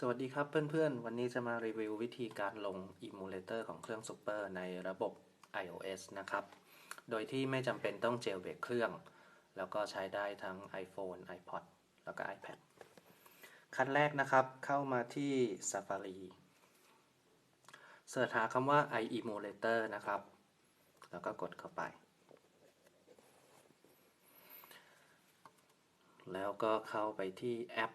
สวัสดีครับเพื่อนๆ วันนี้จะมารีวิววิธีการลง Emulator ของเครื่อง Super ในระบบ iOS นะครับ โดยที่ไม่จำเป็นต้อง jailbreak เครื่อง แล้วก็ใช้ได้ทั้ง iPhone, iPod แล้วก็ iPad ขั้นแรกนะครับเข้ามาที่ Safari เสิร์ชหาคำว่า iEmulator นะครับ แล้วก็กดเข้าไป แล้วก็เข้าไปที่แอป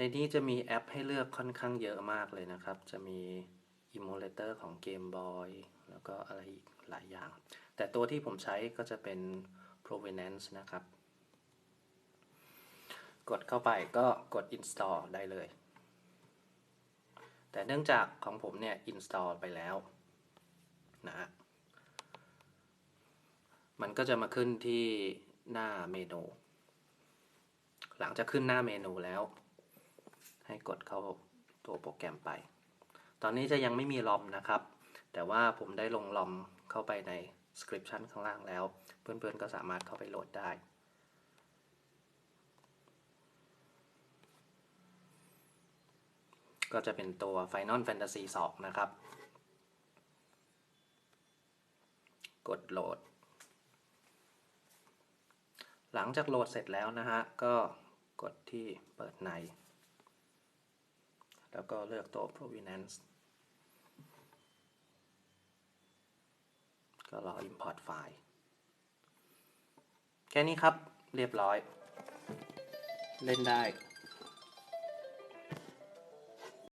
ในนี้จะมีแอปให้เลือกค่อนข้างเยอะมากเลยนะครับ จะมี Emulator ของ Game Boy แล้วก็อะไรอีกหลายอย่าง แต่ตัวที่ผมใช้ก็จะเป็น Provenance นะครับ กดเข้าไปก็กด Install ได้เลย แต่เนื่องจากของผมเนี่ย Install ไปแล้วนะฮะมันก็จะมาขึ้นที่หน้าเมนู หลังจากขึ้นหน้าเมนูแล้ว ให้กดเข้าตัวโปรแกรมไป ตอนนี้จะยังไม่มีลอมนะครับ แต่ว่าผมได้ลงลอมเข้าไปใน description ข้างล่างแล้ว เพื่อนๆก็สามารถเข้าไปโหลดได้ก็จะเป็นตัว Final Fantasy 2 นะครับ กดโหลด หลังจากโหลดเสร็จแล้วนะฮะ ก็กดที่เปิดใน แล้วก็เลือกตัว provenance ก็รอ import file แค่นี้ครับเรียบร้อย เล่นได้